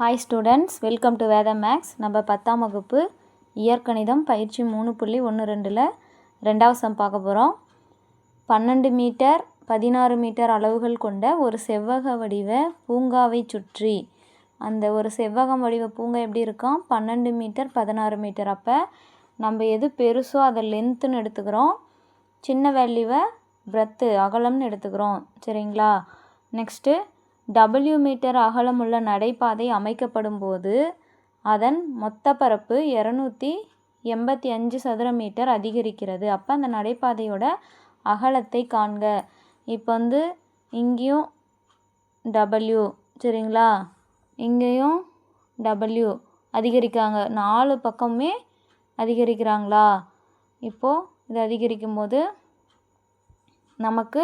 Hi students welcome to Vedha maths நம்ம பத்தாம் வகுப்பு இயற்கணிதம் பயிற்சி மூணு புள்ளி ஒன்று ரெண்டில் ரெண்டாவது சம் பார்க்க போகிறோம் பன்னெண்டு மீட்டர் பதினாறு மீட்டர் அளவுகள் கொண்ட ஒரு செவ்வக வடிவ பூங்காவை சுற்றி. அந்த ஒரு செவ்வகம் வடிவ பூங்கா எப்படி இருக்கும்? பன்னெண்டு மீட்டர் பதினாறு மீட்டர் அப்போ நம்ம எது பெருசோ அதை லென்த்துன்னு எடுத்துக்கிறோம். சின்ன வேல்யூவை பிரெத்து அகலம்னு எடுத்துக்கிறோம். சரிங்களா? நெக்ஸ்ட்டு டபிள்யூ மீட்டர் அகலமுள்ள நடைபாதை அமைக்கப்படும் போது அதன் மொத்த பரப்பு இரநூத்தி எண்பத்தி அஞ்சு சதுர மீட்டர் அதிகரிக்கிறது. அப்போ அந்த நடைபாதையோட அகலத்தை காண்க. இப்போ வந்து இங்கேயும் டபிள்யூ சரிங்களா? இங்கேயும் டபிள்யூ அதிகரிக்காங்க. நாலு பக்கமுமே அதிகரிக்கிறாங்களா? இப்போது இது அதிகரிக்கும் போது நமக்கு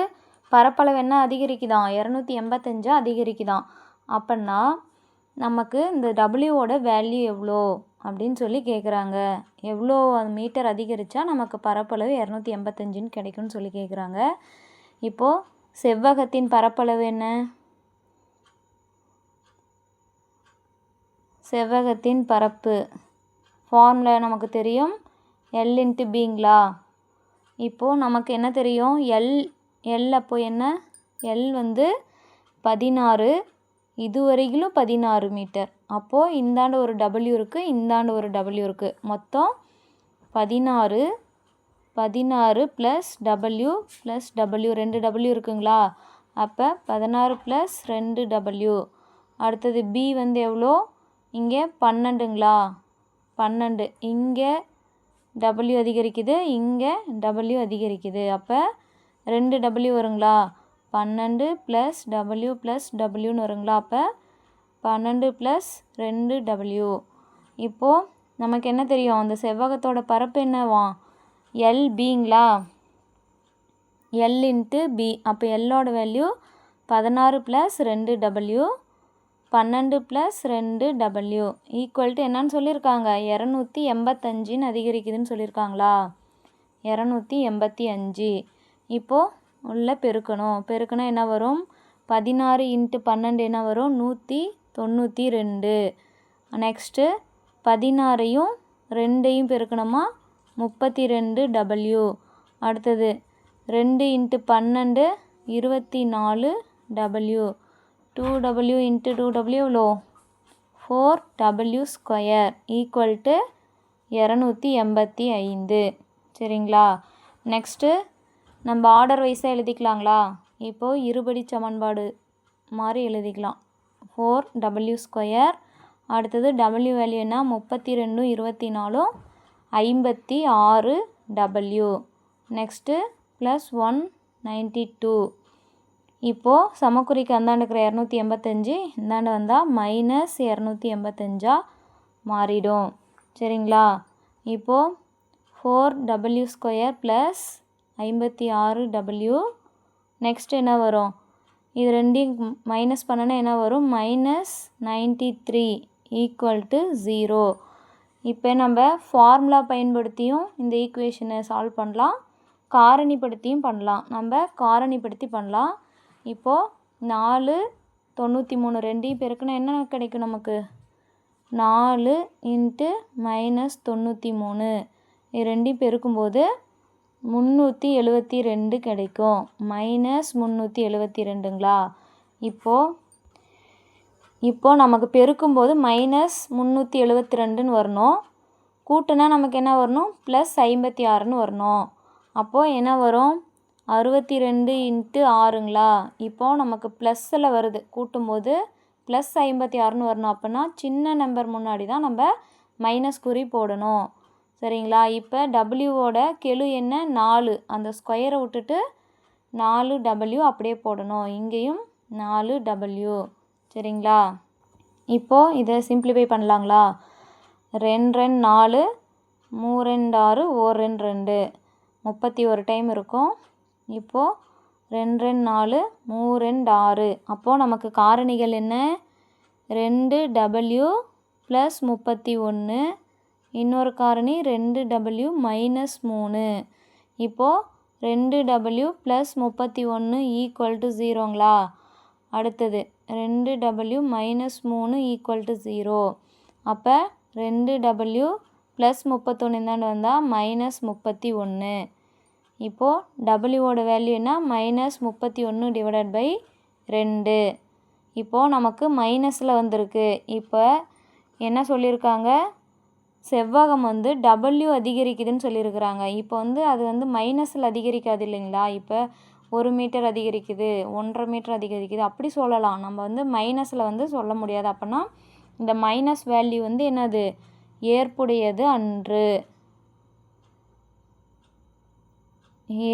பரப்பளவு என்ன அதிகரிக்குதாம் இரநூத்தி எண்பத்தஞ்சு அதிகரிக்குதாம் அப்படின்னா நமக்கு இந்த டபிள்யூவோட வேல்யூ எவ்வளோ அப்படின்னு சொல்லி கேட்குறாங்க எவ்வளோ மீட்டர் அதிகரித்தா நமக்கு பரப்பளவு இரநூத்தி எண்பத்தஞ்சுன்னு கிடைக்கும்னு சொல்லி கேட்குறாங்க இப்போது செவ்வகத்தின் பரப்பளவு என்ன? செவ்வகத்தின் பரப்பு. ஃபார்முலா நமக்கு தெரியும். எல் இன்ட்டு பீங்களா இப்போது நமக்கு என்ன தெரியும்? எல் எல் அப்போ என்ன? எல் வந்து பதினாறு இது வரையிலும் பதினாறு மீட்டர். அப்போது இந்தாண்டு ஒரு டபிள்யூ இருக்குது இந்தாண்டு ஒரு டபிள்யூ இருக்குது மொத்தம் பதினாறு பதினாறு ப்ளஸ் டபிள்யூ ப்ளஸ் டபிள்யூ ரெண்டு டபிள்யூ இருக்குங்களா? அப்போ பதினாறு ப்ளஸ் ரெண்டு டபிள்யூ அடுத்தது பி வந்து எவ்வளோ? இங்கே பன்னெண்டுங்களா? பன்னெண்டு. இங்கே டபிள்யூ அதிகரிக்குது இங்கே டபிள்யூ அதிகரிக்குது. அப்போ ரெண்டு டபிள்யூ வருங்களா? பன்னெண்டு ப்ளஸ் டபிள்யூ ப்ளஸ் டபிள்யூன்னு வருங்களா? அப்போ பன்னெண்டு ப்ளஸ் ரெண்டு டபிள்யூ இப்போது நமக்கு என்ன தெரியும்? அந்த செவ்வகத்தோட பரப்பு என்னவா? எல் பிங்களா எல் இன்ட்டு பி அப்போ எல்லோட வேல்யூ பதினாறு ப்ளஸ் ரெண்டு டபிள்யூ பன்னெண்டு ப்ளஸ் ரெண்டு டபிள்யூ ஈக்குவல் டு என்னன்னு சொல்லியிருக்காங்க இரநூத்தி எண்பத்தஞ்சின்னு அதிகரிக்குதுன்னு சொல்லியிருக்காங்களா இரநூத்தி எண்பத்தி அஞ்சு. இப்போது உள்ள பெருக்கணும். பெருக்கினா என்ன வரும்? பதினாறு இன்ட்டு பன்னெண்டு என்ன வரும்? நூற்றி தொண்ணூற்றி ரெண்டு. நெக்ஸ்ட்டு பதினாறையும் ரெண்டையும் பெருக்கணுமா? முப்பத்தி ரெண்டு டபிள்யூ அடுத்தது ரெண்டு இன்ட்டு பன்னெண்டு இருபத்தி நாலு W two W into two W எவ்வளோ? Four W square equal to இரநூத்தி எண்பத்தி ஐந்து. சரிங்களா? நெக்ஸ்ட்டு நம்ம ஆர்டர் வைஸாக எழுதிக்கலாங்களா? இப்போது இருபடி சமன்பாடு மாதிரி எழுதிக்கலாம். ஃபோர் டபிள்யூ ஸ்கொயர் அடுத்தது டபிள்யூ வேல்யூன்னா முப்பத்தி ரெண்டும் இருபத்தி நாலும் ஐம்பத்தி ஆறு W next plus one ninety two இப்போது சமக்குறிக்கு அந்தாண்டு இருக்கிற இரநூத்தி எண்பத்தஞ்சு இந்தாண்டு வந்தால் மைனஸ் இரநூத்தி எண்பத்தஞ்சா மாறிடும். சரிங்களா? இப்போது ஃபோர் டபிள்யூ ஸ்கொயர் ப்ளஸ் ஐம்பத்தி ஆறு டபிள்யூ நெக்ஸ்ட் என்ன வரும்? இது ரெண்டையும் மைனஸ் பண்ணனா என்ன வரும்? Minus ninety three equal to zero இப்போ நம்ம ஃபார்முலா பயன்படுத்தியும் இந்த ஈக்குவேஷனை சால்வ் பண்ணலாம். காரணிப்படுத்தியும் பண்ணலாம். நம்ம காரணிப்படுத்தி பண்ணலாம். இப்போது நாலு தொண்ணூற்றி மூணு ரெண்டையும் பெருக்குனா என்ன கிடைக்கும் நமக்கு? நாலு இன்ட்டு மைனஸ் தொண்ணூற்றி மூணு. இது ரெண்டையும் பெருக்கும்போது முந்நூற்றி எழுபத்தி ரெண்டு கிடைக்கும். மைனஸ் முந்நூற்றி எழுபத்தி ரெண்டுங்களா? இப்போது இப்போது நமக்கு பெருக்கும்போது மைனஸ் முந்நூற்றி எழுபத்தி ரெண்டுன்னு வரணும். கூட்டுனா நமக்கு என்ன வரணும்? ப்ளஸ் ஐம்பத்தி ஆறுன்னு வரணும். அப்போது என்ன வரும்? அறுபத்தி ரெண்டு இன்ட்டு ஆறுங்களா? இப்போது நமக்கு ப்ளஸ்ஸில் வருது. கூட்டும்போது ப்ளஸ் ஐம்பத்தி ஆறுன்னு வரணும் அப்படின்னா சின்ன நம்பர் முன்னாடி தான் நம்ம மைனஸ் குறி போடணும். சரிங்களா? இப்போ டபிள்யூவோட கெழு என்ன? நாலு. அந்த ஸ்கொயரை விட்டுட்டு நாலு டபிள்யூ அப்படியே போடணும். இங்கேயும் நாலு டபிள்யூ சரிங்களா? இப்போது இதை சிம்பிளிஃபை பண்ணலாங்களா? ரெண்டு ரெண்டு நாலு. மூ ரெண்டு ஆறு ஓர் ரெண்டு ரெண்டு. முப்பத்தி ஒரு டைம் இருக்கும். இப்போது ரெண்டு ரெண்டு நாலு மூ ரெண்டு ஆறு. அப்போது நமக்கு காரணிகள் என்ன? ரெண்டு டபிள்யூ ப்ளஸ் முப்பத்தி ஒன்று இன்னொரு காரணி ரெண்டு டபிள்யூ மைனஸ் மூணு. இப்போது ரெண்டு டபிள்யூ ப்ளஸ் முப்பத்தி ஒன்று ஈக்குவல் டு ஜீரோங்களா அடுத்தது ரெண்டு டபிள்யூ மைனஸ் மூணு ஈக்குவல் டு ஜீரோ அப்போ ரெண்டு டபிள்யூ ப்ளஸ் முப்பத்தொன்று இந்தாண்டு வந்தால் மைனஸ் முப்பத்தி ஒன்று இப்போது டபிள்யூவோட வேல்யூனா மைனஸ் முப்பத்தி ஒன்று டிவைடட் பை ரெண்டு. இப்போது நமக்கு மைனஸில் வந்திருக்கு. இப்போ என்ன சொல்லியிருக்காங்க செவ்வகம் வந்து டபுள்யூ அதிகரிக்குதுன்னு சொல்லியிருக்கிறாங்க. இப்போ வந்து அது வந்து மைனஸில் அதிகரிக்காது இல்லைங்களா? இப்போ ஒரு மீட்டர் அதிகரிக்குது ஒன்றரை மீட்டர் அதிகரிக்குது அப்படி சொல்லலாம். நம்ம வந்து மைனஸில் வந்து சொல்ல முடியாது. அப்போனா இந்த மைனஸ் வேல்யூ வந்து என்னது? ஏற்புடையது அன்று.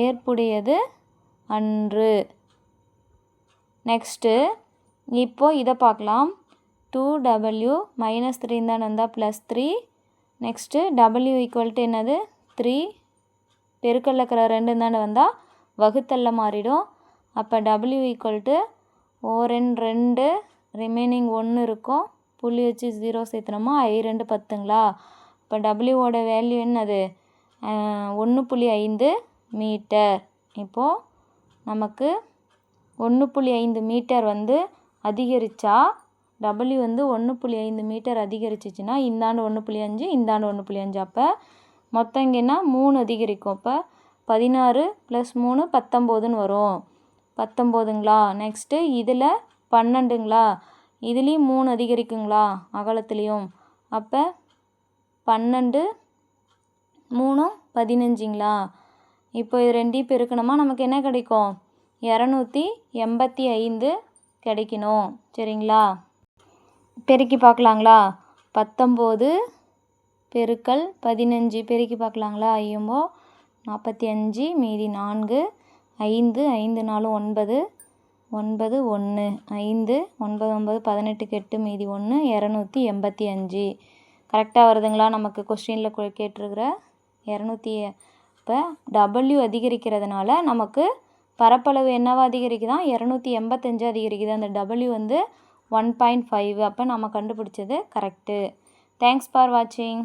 ஏற்புடையது அன்று. நெக்ஸ்ட்டு இப்போ இதை பார்க்கலாம். டூ டபுள்யூ மைனஸ் த்ரீ தான் வந்தால் plus three next W equal to என்னது? த்ரீ பெருக்கல்ல இருக்கிற ரெண்டு தானே வந்தால் வகுத்தல்ல மாறிடும். அப்போ டபிள்யூ ஈக்குவல் டு ஓரென் ரெண்டு ரிமைனிங் ஒன்று இருக்கும். புள்ளி வச்சு ஜீரோ சேர்த்துனோமா? ஐ ரெண்டு பத்துங்களா? இப்போ டபிள்யூவோட வேல்யூ என்னது? ஒன்று புள்ளி ஐந்து மீட்டர். இப்போது நமக்கு ஒன்று புள்ளி ஐந்து மீட்டர் வந்து அதிகரித்தா டபுள்யூ வந்து ஒன்று புள்ளி ஐந்து மீட்டர் அதிகரிச்சிச்சுன்னா இந்தாண்டு ஒன்று புள்ளி அஞ்சு இந்தாண்டு ஒன்று புள்ளி அஞ்சு. அப்போ மொத்தம் இங்கேன்னா மூணு அதிகரிக்கும். அப்போ பதினாறு ப்ளஸ் மூணு பத்தொம்போதுன்னு வரும். பத்தொம்போதுங்களா? நெக்ஸ்ட்டு இதில் பன்னெண்டுங்களா? இதுலேயும் மூணு அதிகரிக்குங்களா? அகலத்துலேயும். அப்போ பன்னெண்டு மூணும் பதினஞ்சுங்களா? இப்போ இது ரெண்டையும் பெருக்கணுமா? நமக்கு என்ன கிடைக்கும்? இரநூத்தி எண்பத்தி ஐந்து கிடைக்கணும். சரிங்களா? பெருக்கி பார்க்கலாங்களா? பத்தொம்போது பெருக்கல் பதினஞ்சு. பெருக்கி பார்க்கலாங்களா? ஐயம்போ நாற்பத்தி அஞ்சு மீதி நான்கு. ஐந்து ஐந்து நாலு ஒன்பது. ஒன்பது ஒன்று. ஐந்து ஒன்பது ஒன்பது பதினெட்டுக்கு எட்டு மீதி ஒன்று இரநூத்தி எண்பத்தி அஞ்சு. கரெக்டாக வருதுங்களா நமக்கு கொஸ்டினில் கேட்டிருக்கிற இரநூத்தி இப்போ டபுள்யூ அதிகரிக்கிறதுனால நமக்கு பரப்பளவு என்னவா அதிகரிக்குதான் இரநூத்தி எண்பத்தஞ்சு அதிகரிக்குது? அந்த டபுள்யூ வந்து ஒன் பாயிண்ட் ஃபைவ் அப்போ நம்ம கண்டுபிடிச்சது கரெக்டு தேங்க்ஸ் ஃபார் வாட்சிங்